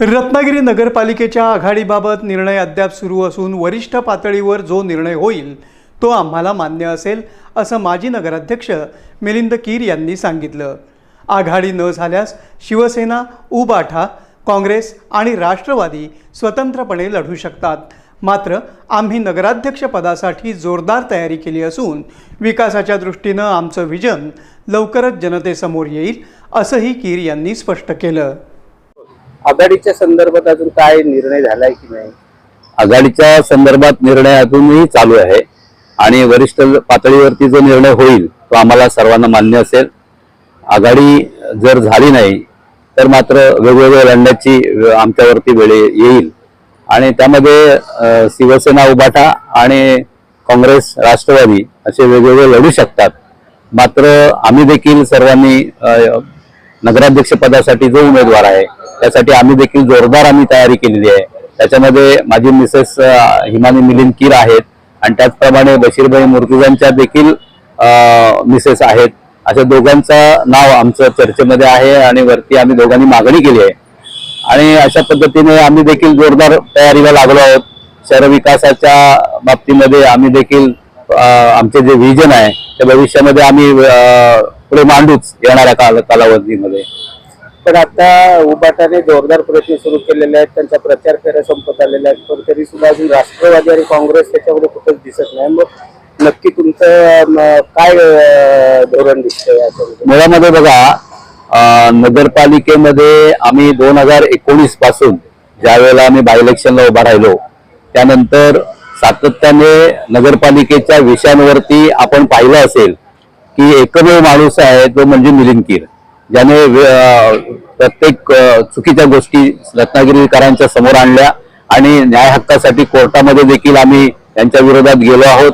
रत्नागिरी नगरपालिकेच्या आघाडीबाबत निर्णय अद्याप सुरू असून वरिष्ठ पातळीवर जो निर्णय होईल तो आम्हाला मान्य असेल असं माजी नगराध्यक्ष मिलिंद कीर यांनी सांगितलं. आघाडी न झाल्यास शिवसेना उबाठा काँग्रेस आणि राष्ट्रवादी स्वतंत्रपणे लढू शकतात. मात्र आम्ही नगराध्यक्षपदासाठी जोरदार तयारी केली असून विकासाच्या दृष्टीनं आमचं विजन लवकरच जनतेसमोर येईल असंही कीर यांनी स्पष्ट केलं. आघाडीच्या संदर्भात अजून काय निर्णय झालाय की नाही? आघाडीच्या संदर्भात निर्णय अजूनही चालू आहे. आणि वरिष्ठ पातळीवरती जो निर्णय होईल तो आम्हाला सर्वांना मान्य असेल. आघाडी जर झाली नाही तर मात्र वेगवेगळ्या लढण्याची आमच्यावरती वेळ येईल. आणि त्यामध्ये शिवसेना उभाटा आणि काँग्रेस राष्ट्रवादी असे वेगवेगळे लढू शकतात. मात्र आम्ही देखील सर्वांनी नगराध्यक्ष पदासाठी जो उमेदवार आहे त्यासाठी आम्ही देखील जोरदार आम्ही तयारी केलेली आहे. त्याच्यामध्ये माझी मिसेस हिमानी मिलिंद कीर आहेत आणि त्याचप्रमाणे बशीरभाई मुर्तुजांच्या देखील मिसेस आहेत. अशा दोघांचं नाव आमचं चर्चेमध्ये आहे आणि वरती आम्ही दोघांनी मागणी केली आहे. आणि अशा पद्धतीने आम्ही देखील जोरदार तयारीला लागलो आहोत. शहर विकासाच्या बाबतीमध्ये आम्ही देखील आमचे जे व्हिजन आहे ते भविष्यामध्ये आम्ही पुढे मांडूच येणाऱ्या काल कालावधीमध्ये. पण आता उबाटाने जोरदार प्रयत्न सुरू केलेले आहेत त्यांचा प्रचार फेऱ्या संपत आलेल्या आहेत पण तरी सुद्धा अजून राष्ट्रवादी आणि काँग्रेस त्याच्यामध्ये कुठंच दिसत नाही. मग नक्की तुमचं काय धोरण दिसतंय याच्यामध्ये? मुळामध्ये बघा नगरपालिकेमध्ये आम्ही दोन हजार एकोणीसपासून ज्या वेळेला आम्ही बाय इलेक्शनला उभा राहिलो त्यानंतर सातत्याने नगरपालिकेच्या विषयांवरती आपण पाहिलं असेल की एकमेव माणूस आहे तो म्हणजे मिलिंद कीर ज्याने प्रत्येक चुकीच्या गोष्टी रत्नागिरीकरांच्या समोर आणल्या आणि न्याय हक्कासाठी कोर्टामध्ये देखील आम्ही त्यांच्या विरोधात गेलो आहोत.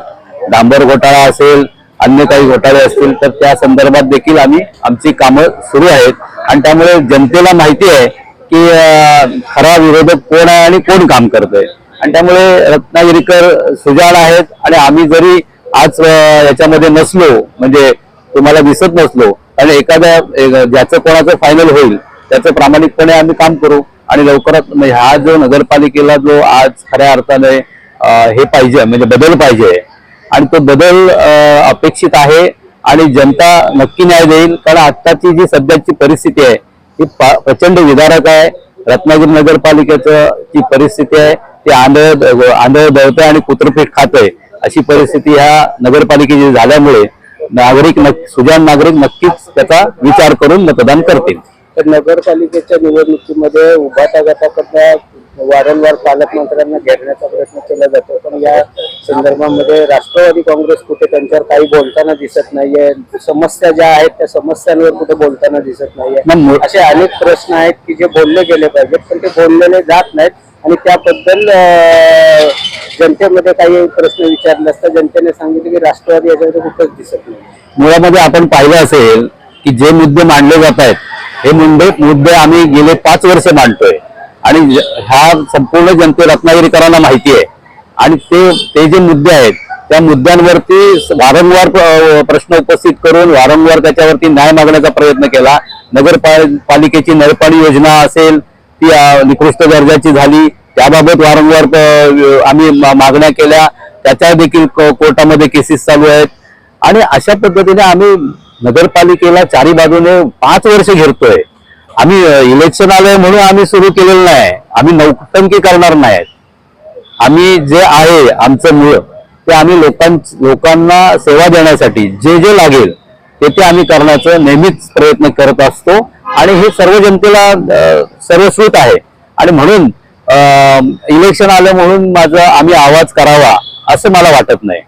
डांबर घोटाळा असेल अन्य काही घोटाळे असतील तर त्या संदर्भात देखील आम्ही आमची कामं सुरू आहेत. आणि त्यामुळे जनतेला माहिती आहे की खरा विरोधक कोण आहे आणि कोण काम करतोय. आणि त्यामुळे रत्नागिरीकर सुजाण आहेत आणि आम्ही जरी आज याच्यामध्ये नसलो म्हणजे तुम्हाला दिसत नसलो आणि एखाद्या ज्याचं कोणाचं फायनल होईल त्याचं प्रामाणिकपणे आम्ही काम करू आणि लवकरात म्हणजे हा जो नगरपालिकेला जो आज खऱ्या अर्थाने हे पाहिजे म्हणजे बदल पाहिजे आणि तो बदल अपेक्षित आहे आणि जनता नक्की न्याय देईल कारण आत्ताची जी सध्याची परिस्थिती आहे ही प्रचंड विदारक आहे. रत्नागिरी नगरपालिकेचं जी परिस्थिती आहे ती आंधळ आंधळ दळतंय आणि कुत्रपीठ खातंय. अशी परिस्थिती ह्या नगरपालिकेची झाल्यामुळे नागरिक सुजाण नागरिक नक्कीच त्याचा विचार करून मतदान करतील. तर नगरपालिकेच्या निवडणुकीमध्ये उभाटा गटाकडनं वारंवार पालकमंत्र्यांना घेरण्याचा प्रयत्न केला जातो. पण या संदर्भामध्ये राष्ट्रवादी काँग्रेस कुठे त्यांच्यावर काही बोलताना दिसत नाहीये. समस्या ज्या आहेत त्या समस्यांवर कुठे बोलताना दिसत नाहीये. असे अनेक प्रश्न आहेत की जे बोलले गेले पाहिजेत पण ते बोललेले जात नाहीत. आणि त्याबद्दल जनतेमध्ये काही प्रश्न विचारले असता जनतेने सांगितले की राष्ट्रवादी याच्यामध्ये कुठंच दिसत नाही. मुळामध्ये आपण पाहिलं असेल की जे मुद्दे मांडले जात आहेत हे मुंबई मुद्दे आम्ही गेले पाच वर्ष मांडतोय. आणि ज- ह्या संपूर्ण जनते रत्नागिरीकरांना माहिती आहे. आणि ते ते जे मुद्दे आहेत त्या मुद्द्यांवरती वारंवार प्रश्न उपस्थित करून वारंवार त्याच्यावरती न्याय मागण्याचा प्रयत्न केला. नगरपाल- पालिकेची नळपाणी योजना असेल ती निकृष्ट दर्जाची झाली. त्याबाबत वारंवार आम्ही मा- मागण्या केल्या. त्याच्या देखील को- कोर्टामध्ये केसेस चालू आहेत. आणि अशा पद्धतीने आम्ही नगरपालिकेला चारी बाजूने पाच वर्ष घेरतोय. आम्ही इलेक्शन आलंय म्हणून आम्ही सुरू केलेलं नाही. आम्ही नौटंकी करणार नाही. आम्ही जे आहे आमचं मूळ ते आम्ही लोकां लोकांना सेवा देण्यासाठी जे जे लागेल ते ते आम्ही करण्याचं नेहमीच प्रयत्न करत असतो. आणि हे सर्व जनतेला अ, सर्वश्रुत आहे. आणि म्हणून इलेक्शन आलं म्हणून माझा आम्ही आवाज करावा असं मला वाटत नाही.